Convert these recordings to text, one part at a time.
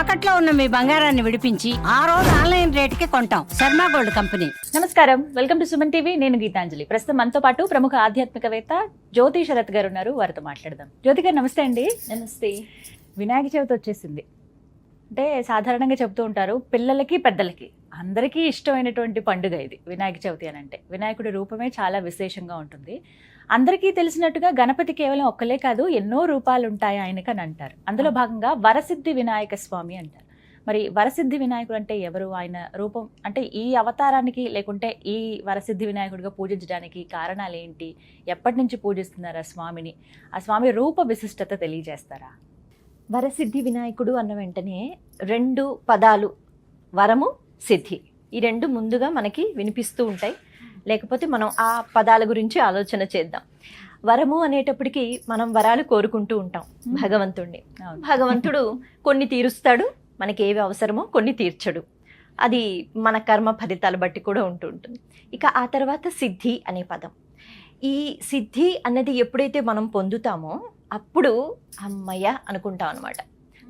తాకట్లో ఉన్న మీ బంగారాన్ని విడిపించి ఆ రోజు ఆన్లైన్ రేటుకి కొంటాం. Sharma gold company. నమస్కారం. Welcome to Suman TV. నేను గీతాంజలి. ప్రస్తుతం మనతో పాటు ప్రముఖ ఆధ్యాత్మికవేత్త జ్యోతి శరత్ గారు ఉన్నారు. వారితో మాట్లాడదాం. జ్యోతి గారు నమస్తే అండి. నమస్తే. వినాయక చవితి వచ్చేసింది. అంటే సాధారణంగా చెప్తూ ఉంటారు పిల్లలకి పెద్దలకి. అందరికీ ఇష్టమైనటువంటి పండుగ ఇది వినాయక చవితి అని అంటే వినాయకుడి రూపమే చాలా విశేషంగా ఉంటుంది. అందరికీ తెలిసినట్టుగా గణపతి కేవలం ఒక్కలే కాదు ఎన్నో రూపాలు ఉంటాయి ఆయనకని అంటారు అందులో భాగంగా వరసిద్ధి వినాయక స్వామి అంటారు. మరి వరసిద్ధి వినాయకుడు అంటే ఎవరు? ఆయన రూపం అంటే ఈ అవతారానికి లేకుంటే ఈ వరసిద్ధి వినాయకుడిగా పూజించడానికి కారణాలు ఏంటి ఎప్పటి నుంచి పూజిస్తున్నారు ఆ స్వామిని? ఆ స్వామి రూప విశిష్టత తెలియజేస్తారా? వరసిద్ధి వినాయకుడు అన్న వెంటనే రెండు పదాలు వరము సిద్ధి. ఈ రెండు ముందుగా మనకి వినిపిస్తూ ఉంటాయి. లేకపోతే మనం ఆ పదాల గురించి ఆలోచన చేద్దాం. వరము అనేటప్పటికి మనం వరాలు కోరుకుంటూ ఉంటాం భగవంతుణ్ణి. భగవంతుడు కొన్ని తీరుస్తాడు మనకి ఏవి అవసరమో కొన్ని తీర్చడు. అది మన కర్మ ఫలితాలు బట్టి కూడా ఉంటూ ఉంటుంది. ఇక ఆ తర్వాత సిద్ధి అనే పదం. ఈ సిద్ధి అన్నది ఎప్పుడైతే మనం పొందుతామో అప్పుడు అమ్మయ్య అనుకుంటాం అనమాట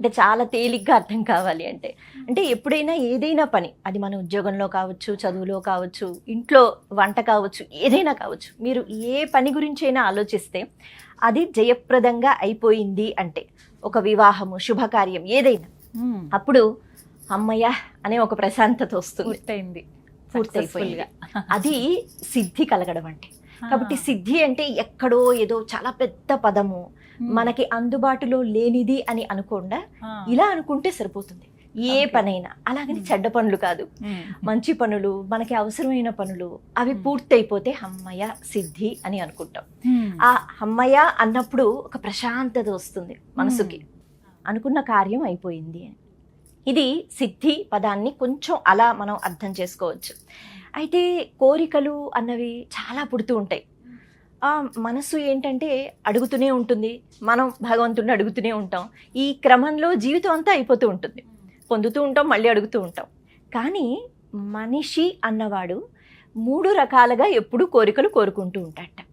అంటే చాలా తేలిగ్గా అర్థం కావాలి అంటే అంటే ఎప్పుడైనా ఏదైనా పని అది మన ఉద్యోగంలో కావచ్చు చదువులో కావచ్చు ఇంట్లో వంట కావచ్చు ఏదైనా కావచ్చు మీరు ఏ పని గురించి అయినా ఆలోచిస్తే అది జయప్రదంగా అయిపోయింది అంటే ఒక వివాహము శుభకార్యం ఏదైనా. అప్పుడు అమ్మయ్య అనే ఒక ప్రశాంతత వస్తుంది పూర్తయింది పూర్తయిపోయింది. అది సిద్ధి కలగడం అంటే కాబట్టి సిద్ధి అంటే ఎక్కడో ఏదో చాలా పెద్ద పదము. మనకి అందుబాటులో లేనిది అని అనుకోకుండా. ఇలా అనుకుంటే సరిపోతుంది ఏ. పనైనా అలాగని Hmm. చెడ్డ పనులు కాదు మ్మ్. మంచి పనులు మనకి అవసరమైన పనులు అవి Hmm. పూర్తయిపోతే అమ్మయ్య సిద్ధి అని అనుకుంటాం. ఆ అమ్మయ్య అన్నప్పుడు ఒక ప్రశాంతత వస్తుంది మనసుకి అనుకున్న కార్యం అయిపోయింది అని ఇది సిద్ధి పదాన్ని కొంచెం అలా మనం అర్థం చేసుకోవచ్చు అయితే కోరికలు అన్నవి చాలా పుడుతూ ఉంటాయి మనసు ఏంటంటే అడుగుతూనే ఉంటుంది. మనం భగవంతుడిని అడుగుతూనే ఉంటాం. ఈ క్రమంలో జీవితం అంతా అయిపోతూ ఉంటుంది. పొందుతూ ఉంటాం మళ్ళీ అడుగుతూ ఉంటాం. కానీ మనిషి అన్నవాడు మూడు రకాలుగా ఎప్పుడు కోరికలు కోరుకుంటూ ఉంటాడట.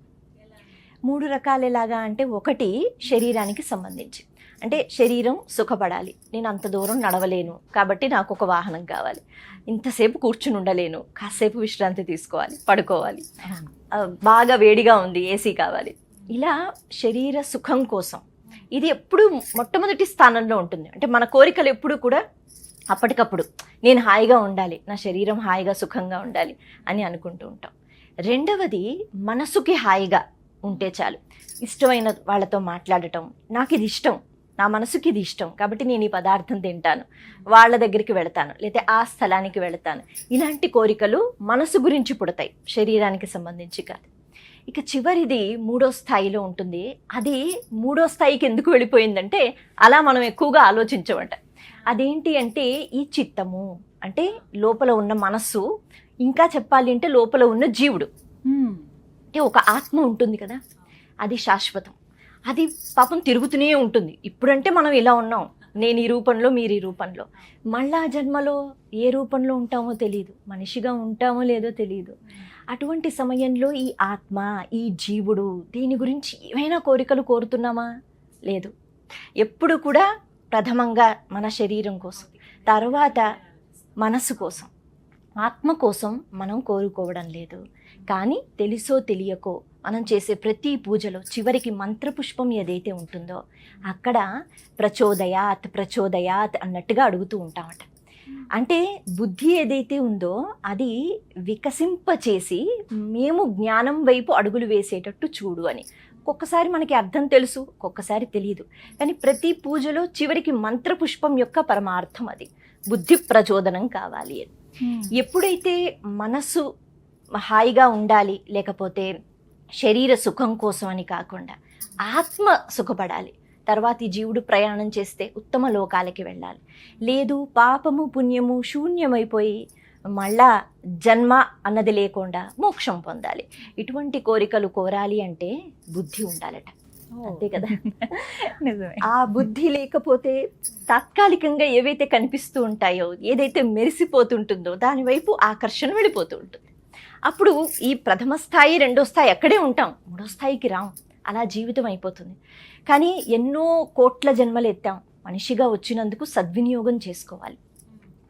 మూడు రకాలు ఎలాగా అంటే ఒకటి శరీరానికి సంబంధించి. అంటే శరీరం సుఖపడాలి. నేను అంత దూరం నడవలేను. కాబట్టి నాకు ఒక వాహనం కావాలి. ఇంతసేపు కూర్చుని ఉండలేను. కాసేపు విశ్రాంతి తీసుకోవాలి. పడుకోవాలి. బాగా వేడిగా ఉంది ఏసీ కావాలి. ఇలా శరీర సుఖం కోసం. ఇది ఎప్పుడు మొట్టమొదటి స్థానంలో ఉంటుంది. అంటే మన కోరికలు ఎప్పుడు కూడా అప్పటికప్పుడు నేను హాయిగా ఉండాలి నా శరీరం హాయిగా సుఖంగా ఉండాలి అని అనుకుంటూ ఉంటాం. రెండవది మనసుకి హాయిగా ఉంటే చాలు. ఇష్టమైన వాళ్ళతో మాట్లాడటం నాకు ఇది ఇష్టం. నా మనసుకి ఇది ఇష్టం కాబట్టి నేను ఈ పదార్థం తింటాను. వాళ్ళ దగ్గరికి వెళతాను లేదా ఆ స్థలానికి వెళతాను. ఇలాంటి కోరికలు మనసు గురించి పుడతాయి శరీరానికి సంబంధించి కాదు. ఇక చివరిది మూడో స్థాయిలో ఉంటుంది. అది మూడో స్థాయికి ఎందుకు వెళ్ళిపోయిందంటే అలా మనం ఎక్కువగా ఆలోచించమంట. అదేంటి అంటే ఈ చిత్తము అంటే లోపల ఉన్న మనస్సు ఇంకా చెప్పాలి అంటే లోపల ఉన్న జీవుడు. అంటే ఒక ఆత్మ ఉంటుంది కదా అది శాశ్వతం. అది పాపం తిరుగుతూనే ఉంటుంది. ఇప్పుడంటే మనం ఇలా ఉన్నాం. నేను ఈ రూపంలో మీరు ఈ రూపంలో. మళ్ళా జన్మలో ఏ రూపంలో ఉంటామో తెలియదు మనిషిగా ఉంటామో లేదో తెలియదు అటువంటి సమయంలో ఈ ఆత్మ ఈ జీవుడు దీని గురించి ఏమైనా కోరికలు కోరుతున్నామా? లేదు. ఎప్పుడు కూడా ప్రథమంగా మన శరీరం కోసం తర్వాత మనసు కోసం. ఆత్మ కోసం మనం కోరుకోవడం లేదు. కానీ తెలుసో తెలియకో మనం చేసే ప్రతి పూజలో చివరికి మంత్రపుష్పం ఏదైతే ఉంటుందో అక్కడ ప్రచోదయాత్ ప్రచోదయాత్ అన్నట్టుగా అడుగుతూ ఉంటామట. అంటే బుద్ధి ఏదైతే ఉందో అది వికసింపచేసి మేము జ్ఞానం వైపు అడుగులు వేసేటట్టు చూడు అని. ఒక్కొక్కసారి మనకి అర్థం తెలుసు ఒక్కొక్కసారి తెలియదు కానీ ప్రతి పూజలో చివరికి మంత్రపుష్పం యొక్క పరమార్థం అది. బుద్ధి ప్రచోదనం కావాలి అని. Hmm. ఎప్పుడైతే మనసు హాయిగా ఉండాలి లేకపోతే శరీర సుఖం కోసం అని కాకుండా ఆత్మ సుఖపడాలి తర్వాత ఈ జీవుడు ప్రయాణం చేస్తే ఉత్తమ లోకాలకి వెళ్ళాలి. లేదు పాపము పుణ్యము శూన్యమైపోయి మళ్ళా జన్మ అన్నది లేకుండా మోక్షం పొందాలి. ఇటువంటి కోరికలు కోరాలి అంటే బుద్ధి ఉండాలట. అంతే కదా. నిజమే. ఆ బుద్ధి లేకపోతే తాత్కాలికంగా ఏవైతే కనిపిస్తూ ఉంటాయో ఏదైతే మెరిసిపోతుంటుందో దాని వైపు ఆకర్షణ వెళ్ళిపోతూ ఉంటుంది. అప్పుడు ఈ ప్రథమ స్థాయి రెండో స్థాయి అక్కడే ఉంటాం. మూడో స్థాయికి రాం. అలా జీవితం అయిపోతుంది. కానీ ఎన్నో కోట్ల జన్మలు ఎత్తాం. మనిషిగా వచ్చినందుకు సద్వినియోగం చేసుకోవాలి.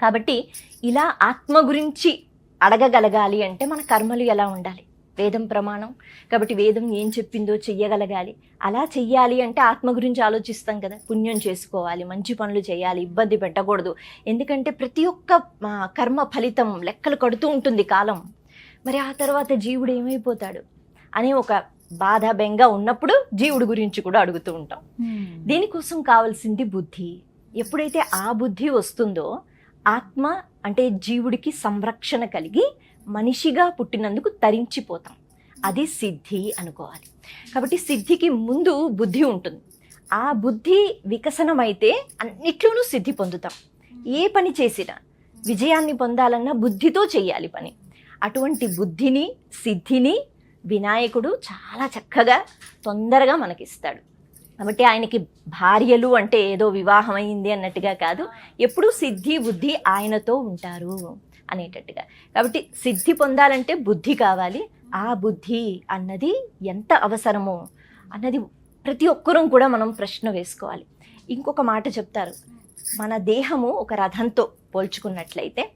కాబట్టి ఇలా ఆత్మ గురించి అడగగలగాలి అంటే మన కర్మలు ఎలా ఉండాలి? వేదం ప్రమాణం. కాబట్టి వేదం ఏం చెప్పిందో చెయ్యగలగాలి. అలా చెయ్యాలి అంటే ఆత్మ గురించి ఆలోచిస్తాం కదా. పుణ్యం చేసుకోవాలి మంచి పనులు చేయాలి ఇబ్బంది పెట్టకూడదు. ఎందుకంటే ప్రతి ఒక్క కర్మ ఫలితం లెక్కలు కడుతూ ఉంటుంది కాలం. మరి ఆ తర్వాత జీవుడు ఏమైపోతాడు? అనే ఒక బాధ బెంగ ఉన్నప్పుడు జీవుడు గురించి కూడా అడుగుతూ ఉంటాం. దీనికోసం కావాల్సింది బుద్ధి. ఎప్పుడైతే ఆ బుద్ధి వస్తుందో ఆత్మ అంటే జీవుడికి సంరక్షణ కలిగి మనిషిగా పుట్టినందుకు తరించిపోతాం. అది సిద్ధి అనుకోవాలి. కాబట్టి సిద్ధికి ముందు బుద్ధి ఉంటుంది. ఆ బుద్ధి వికసనమైతే అన్నిట్లోనూ సిద్ధి పొందుతాం. ఏ పని చేసినా విజయాన్ని పొందాలన్నా బుద్ధితో చేయాలి పని. అటువంటి బుద్ధిని సిద్ధిని వినాయకుడు చాలా చక్కగా తొందరగా మనకిస్తాడు. కాబట్టి ఆయనకి భార్యలు అంటే ఏదో వివాహం అయింది అన్నట్టుగా కాదు. ఎప్పుడూ సిద్ధి బుద్ధి ఆయనతో ఉంటారు. అనేటట్టుగా. కాబట్టి సిద్ధి పొందాలంటే బుద్ధి కావాలి. ఆ బుద్ధి అన్నది ఎంత అవసరమో అన్నది ప్రతి ఒక్కరూ కూడా మనం ప్రశ్న వేసుకోవాలి. ఇంకొక మాట చెప్తారు. మన దేహము ఒక రథంతో పోల్చుకున్నట్లయితే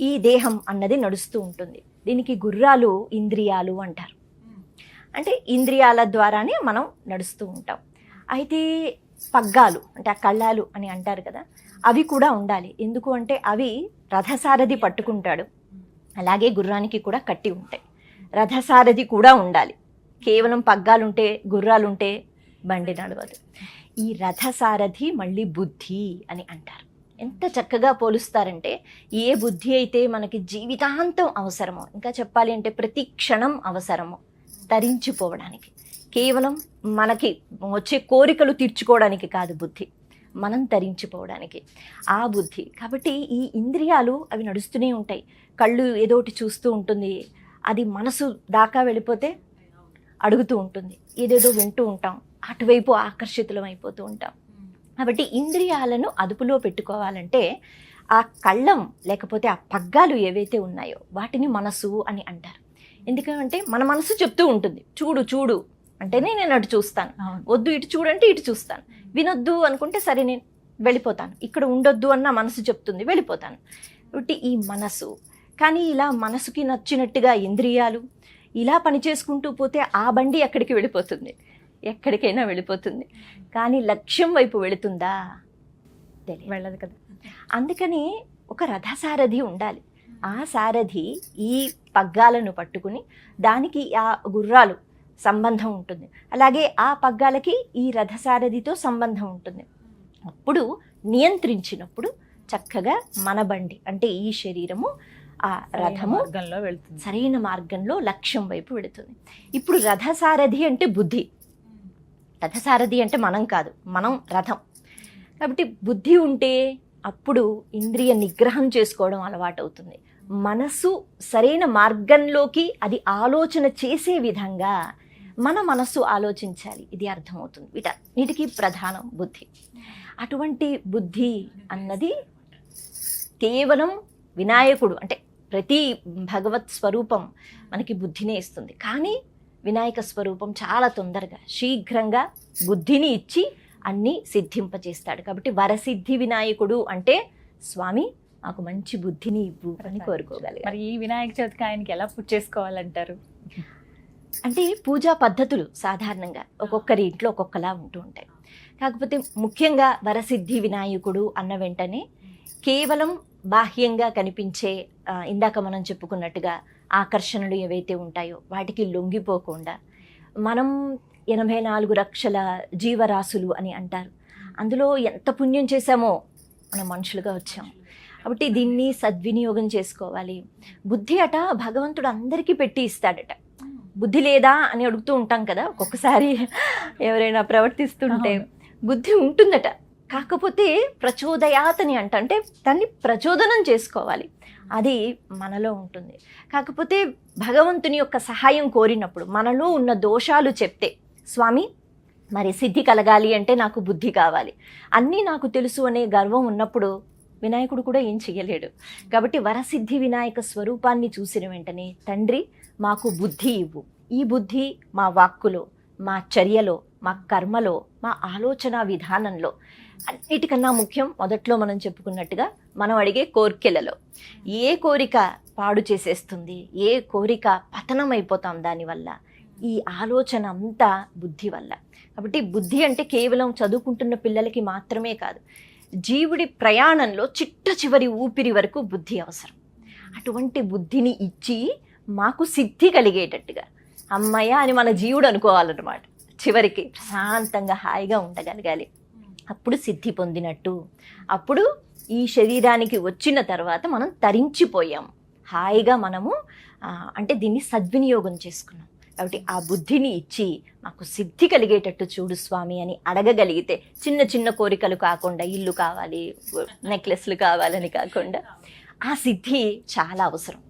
ఈ దేహం అన్నది నడుస్తూ ఉంటుంది. దీనికి గుర్రాలు ఇంద్రియాలు అంటారు. అంటే ఇంద్రియాల ద్వారానే మనం నడుస్తూ ఉంటాం. అయితే పగ్గాలు అంటే ఆ కళ్ళాలు అని అంటారు కదా అవి కూడా ఉండాలి. ఎందుకు అంటే అవి రథసారథి పట్టుకుంటాడు. అలాగే గుర్రానికి కూడా కట్టి ఉంటాయి. రథసారథి కూడా ఉండాలి. కేవలం పగ్గాలుంటే గుర్రాలుంటే బండి నడవదు. ఈ రథసారథి మళ్ళీ బుద్ధి అని అంటారు. ఎంత చక్కగా పోలుస్తారంటే ఏ బుద్ధి అయితే మనకి జీవితాంతం అవసరమో ఇంకా చెప్పాలి అంటే ప్రతి క్షణం అవసరమో తరించిపోవడానికి. కేవలం మనకి వచ్చే కోరికలు తీర్చుకోవడానికి కాదు బుద్ధి. మనం తరించిపోవడానికి ఆ బుద్ధి. కాబట్టి ఈ ఇంద్రియాలు అవి నడుస్తూనే ఉంటాయి. కళ్ళు ఏదోటి చూస్తూ ఉంటుంది. అది మనసు దాకా వెళ్ళిపోతే అడుగుతూ ఉంటుంది. ఏదేదో వింటూ ఉంటాం. అటువైపు ఆకర్షితులం అయిపోతూ ఉంటాం. కాబట్టి ఇంద్రియాలను అదుపులో పెట్టుకోవాలంటే ఆ కళ్ళం లేకపోతే ఆ పగ్గాలు ఏవైతే ఉన్నాయో వాటిని మనసు అని అంటారు. ఎందుకంటే మన మనసు చెప్తూ ఉంటుంది. చూడు చూడు. అంటేనే నేను అటు చూస్తాను. వద్దు ఇటు చూడంటే ఇటు చూస్తాను. వినొద్దు అనుకుంటే సరే నేను వెళ్ళిపోతాను. ఇక్కడ ఉండొద్దు అన్న మనసు చెప్తుంది వెళ్ళిపోతాను. కాబట్టి ఈ మనసు కానీ ఇలా మనసుకి నచ్చినట్టుగా ఇంద్రియాలు ఇలా పని చేసుకుంటూ పోతే ఆ బండి ఎక్కడికి వెళ్ళిపోతుంది? ఎక్కడికైనా వెళ్ళిపోతుంది. కానీ లక్ష్యం వైపు వెళుతుందా? వెళ్ళదు కదా. అందుకని ఒక రథసారథి ఉండాలి. ఆ సారథి ఈ పగ్గాలను పట్టుకుని దానికి ఆ గుర్రాలు సంబంధం ఉంటుంది. అలాగే ఆ పగ్గాలకి ఈ రథసారథితో సంబంధం ఉంటుంది. అప్పుడు నియంత్రించినప్పుడు చక్కగా మన బండి అంటే ఈ శరీరము ఆ రథము మార్గంలో వెళ్తుంది. సరైన మార్గంలో లక్ష్యం వైపు వెళుతుంది. ఇప్పుడు రథసారథి అంటే బుద్ధి. రథసారథి అంటే మనం కాదు మనం రథం. కాబట్టి బుద్ధి ఉంటే అప్పుడు ఇంద్రియ నిగ్రహం చేసుకోవడం అలవాటు అవుతుంది మనసు సరైన మార్గంలోకి అది ఆలోచన చేసే విధంగా మన మనస్సు ఆలోచించాలి. ఇది అర్థమవుతుంది. వీటన్నిటికీ ప్రధానం బుద్ధి. అటువంటి బుద్ధి అన్నది కేవలం వినాయకుడు అంటే ప్రతి భగవత్ స్వరూపం మనకి బుద్ధినే ఇస్తుంది. కానీ వినాయక స్వరూపం చాలా తొందరగా శీఘ్రంగా బుద్ధిని ఇచ్చి అన్నీ సిద్ధింపచేస్తాడు. కాబట్టి వరసిద్ధి వినాయకుడు అంటే స్వామి మాకు మంచి బుద్ధిని ఇవ్వు అని కోరుకోగలిగారు. మరి ఈ వినాయక చవితికి ఆయనకి ఎలా పూజ చేసుకోవాలంటారు? అంటే పూజా పద్ధతులు సాధారణంగా ఒక్కొక్కరి ఇంట్లో ఒక్కొక్కలా ఉంటూ ఉంటాయి. కాకపోతే ముఖ్యంగా వరసిద్ధి వినాయకుడు అన్న వెంటనే కేవలం బాహ్యంగా కనిపించే ఇందాక మనం చెప్పుకున్నట్టుగా ఆకర్షణలు ఏవైతే ఉంటాయో వాటికి లొంగిపోకుండా మనం ఎనభై నాలుగు లక్షల జీవరాశులు అని అంటారు. అందులో ఎంత పుణ్యం చేశామో మనం మనుషులుగా వచ్చాం. కాబట్టి దీన్ని సద్వినియోగం చేసుకోవాలి. బుద్ధి అట భగవంతుడు అందరికీ పెట్టి ఇస్తాడట. బుద్ధి లేదా అని అడుగుతూ ఉంటాం కదా ఒక్కొక్కసారి ఎవరైనా ప్రవర్తిస్తుంటే. బుద్ధి ఉంటుందట. కాకపోతే ప్రచోదయాతని అంట. అంటే దాన్ని ప్రచోదనం చేసుకోవాలి. అది మనలో ఉంటుంది. కాకపోతే భగవంతుని యొక్క సహాయం కోరినప్పుడు మనలో ఉన్న దోషాలు చెప్తే స్వామి మరి సిద్ధి కలగాలి అంటే నాకు బుద్ధి కావాలి. అన్నీ నాకు తెలుసు అనే గర్వం ఉన్నప్పుడు వినాయకుడు కూడా ఏం చెయ్యలేడు. కాబట్టి వరసిద్ధి వినాయక స్వరూపాన్ని చూసిన వెంటనే తండ్రి మాకు బుద్ధి ఇవ్వు. ఈ బుద్ధి మా వాక్కులో మా చర్యలో మా కర్మలో మా ఆలోచన విధానంలో అన్నిటికన్నా ముఖ్యం మొదట్లో మనం చెప్పుకున్నట్టుగా మనం అడిగే కోరికలలో. ఏ కోరిక పాడు చేసేస్తుంది? ఏ కోరిక పతనం అయిపోతాం దానివల్ల? ఈ ఆలోచన అంతా బుద్ధి వల్ల. కాబట్టి బుద్ధి అంటే కేవలం చదువుకుంటున్న పిల్లలకి మాత్రమే కాదు జీవుడి ప్రయాణంలో చిట్ట చివరి ఊపిరి వరకు బుద్ధి అవసరం. అటువంటి బుద్ధిని ఇచ్చి మాకు సిద్ధి కలిగేటట్టుగా. అమ్మయ్య అని మన జీవుడు అనుకోవాలన్నమాట. చివరికి ప్రశాంతంగా హాయిగా ఉండగలగాలి. అప్పుడు సిద్ధి పొందినట్టు. అప్పుడు ఈ శరీరానికి వచ్చిన తర్వాత మనం తరించిపోయాం. హాయిగా మనము అంటే దీన్ని సద్వినియోగం చేసుకున్నాం. కాబట్టి ఆ బుద్ధిని ఇచ్చి మాకు సిద్ధి కలిగేటట్టు చూడు స్వామి అని అడగగలిగితే చిన్న చిన్న కోరికలు కాకుండా ఇల్లు కావాలి నెక్లెస్లు కావాలని కాకుండా ఆ సిద్ధి చాలా అవసరం.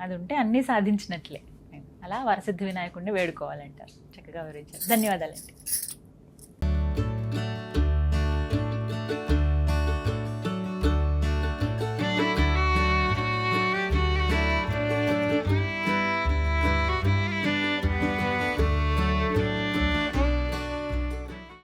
అది ఉంటే అన్నీ సాధించినట్లే. అలా వరసిద్ధి వినాయకుడిని వేడుకోవాలంటారు. చక్కగా వివరించారు. ధన్యవాదాలండి.